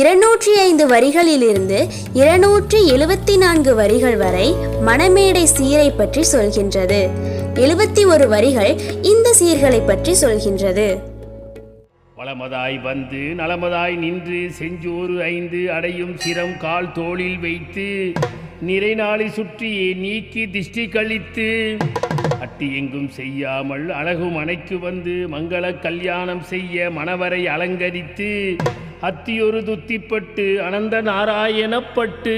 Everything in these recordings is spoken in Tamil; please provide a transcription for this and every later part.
இருநூற்றி ஐந்து வரிகளிலிருந்து இருநூற்றி எழுபத்தி நான்கு வரிகள் வரை மணமேடை சீரை பற்றி சொல்கின்றது. எழுபத்தி ஒரு வரிகள் இந்த சீர்களை பற்றி சொல்கின்றது. வளமதாய் வந்து நலமதாய் நின்று செஞ்சோறு ஐந்து அடையும் சிரம் கால் தோளில் வைத்து நிறை நாளை சுற்றி நீக்கி திஷ்டி கழித்து அட்டி எங்கும் செய்யாமல் அழகும் அணைக்கு வந்து மங்கள கல்யாணம் செய்ய மணவரை அலங்கரித்து அத்தியொரு துத்திப்பட்டு அனந்த நாராயணப்பட்டு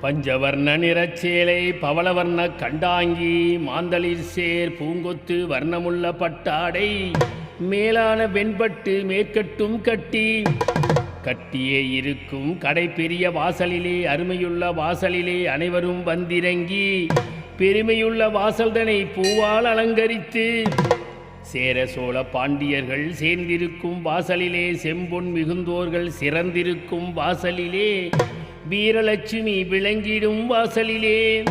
பஞ்சவர்ண நிறச்சேலை பவளவர்ண கண்டாங்கி மாந்தளிர் சேர் பூங்கொத்து வர்ணமுள்ள பட்டாடை மேலான வெண்பட்டு மேற்கட்டும் கட்டி. கட்டியே இருக்கும் கடை பெரிய வாசலிலே அருமையுள்ள வாசலிலே அனைவரும் வந்திறங்கி பெருமையுள்ள வாசல்தனை பூவால் அலங்கரித்து சேர சோழ பாண்டியர்கள் சேர்ந்திருக்கும் வாசலிலே செம்பொன் மிகுந்தோர்கள் சிறந்திருக்கும் வாசலிலே வீரலட்சுமி விளங்கிடும் வாசலிலே.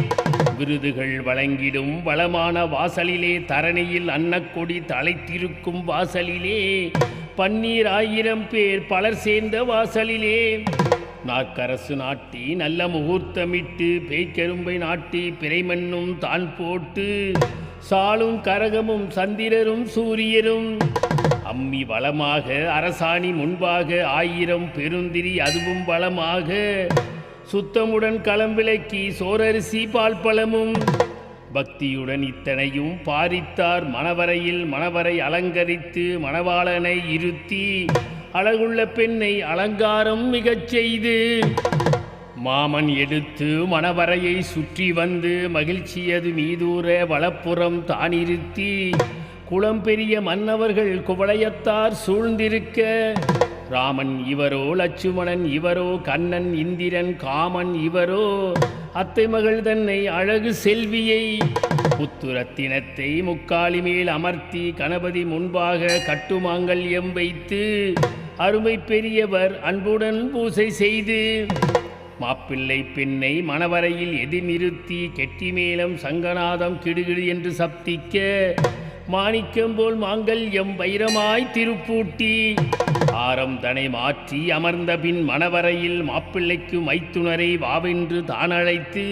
விருதுகள் வழங்கிடும் வளமான வாசலிலே தரணியில் அன்னக்கொடி தலைத்திருக்கும் வாசலிலே. பன்னீர் ஆயிரம் பேர் பலர் சேர்ந்த வாசலிலே. நாக்கரசு நாட்டி நல்ல முகூர்த்தமிட்டு பேய்க்கரும்பை நாட்டி பிறைமண்ணும் தான் போட்டு சாலும் கரகமும் சந்திரரும் சூரியரும். அம்மி வளமாக அரசாணி முன்பாக ஆயிரம் பெருந்திரி அதுவும் வளமாக. சுத்தமுடன் களம் விளக்கி சோரரிசி பால் பழமும். பக்தியுடன் இத்தனையும் பாரித்தார் மணவரையில் மணவரை அலங்கரித்து மணவாளனை இருத்தி. அழகுள்ள பெண்ணை அலங்காரம் மிகச் செய்து. மாமன் எடுத்து மணவரையை சுற்றி வந்து மகிழ்ச்சியது மீதூர வலப்புறம் தானிருத்தி. குளம் பெரிய மன்னவர்கள் குவளையத்தார் சூழ்ந்திருக்க. ராமன் இவரோ லட்சுமணன் இவரோ கண்ணன் இந்திரன் காமன் இவரோ அத்தை மகள் தன்னை அழகு செல்வியை. புத்துரத்தினத்தை முக்காலி மேல் அமர்த்தி கணபதி முன்பாக கட்டுமாங்கல்யம் வைத்து அருமை பெரியவர் அன்புடன் பூசை செய்து மாப்பிள்ளை பெண்ணை மணவரையில் எதிர்நிறுத்தி கெட்டி மேளம் சங்கநாதம் கிடுகிடு என்று சப்திக்க மாணிக்கம் போல் மாங்கல்யம் வைரமாய் திருப்பூட்டி. ஆரம் தனை மாற்றி அமர்ந்த பின் மணவரையில் மாப்பிள்ளைக்கு மைத்துணரை வாவென்று தான் அழைத்து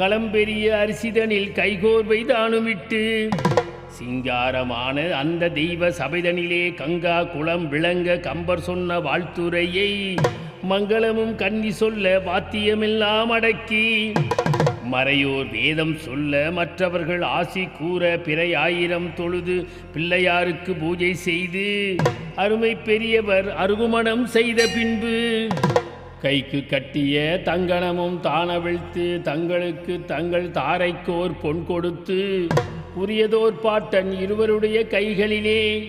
களம்பெரிய அரிசிதனில் கைகோர்வை தானுமிட்டு. சிங்காரமான அந்த தெய்வ சபைதனிலே கங்கா குளம் விளங்க கம்பர் சொன்ன வாழ்த்துரையை மங்களமும் கன்னி சொல்ல வாத்தியமெல்லாம் அடக்கி. மறையோர் வேதம் சொல்ல மற்றவர்கள் ஆசி கூற பிறை ஆயிரம் தொழுது பிள்ளையாருக்கு பூஜை செய்து. அருமை பெரியவர் அருகுமணம் செய்த பின்பு கைக்கு கட்டிய தங்கணமும் தானவிழ்த்து தங்களுக்கு தங்கள் தாரைக்கோர் பொன் கொடுத்து உரியதோர் பாட்டன் இருவருடைய கைகளிலே.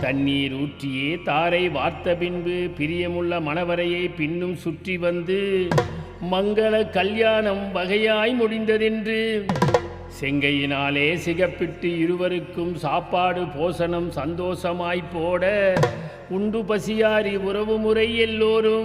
தண்ணீர் ஊற்றியே தாரை வார்த்த பின்பு பிரியமுள்ள மணவரையை பின்னும் சுற்றி வந்து மங்கள கல்யாணம் வகையாய் முடிந்ததென்று. செங்கையினாலே சிகப்பிட்டு இருவருக்கும் சாப்பாடு போசனம் சந்தோஷமாய் போட உண்டு பசியாரி உறவு முறை எல்லோரும்.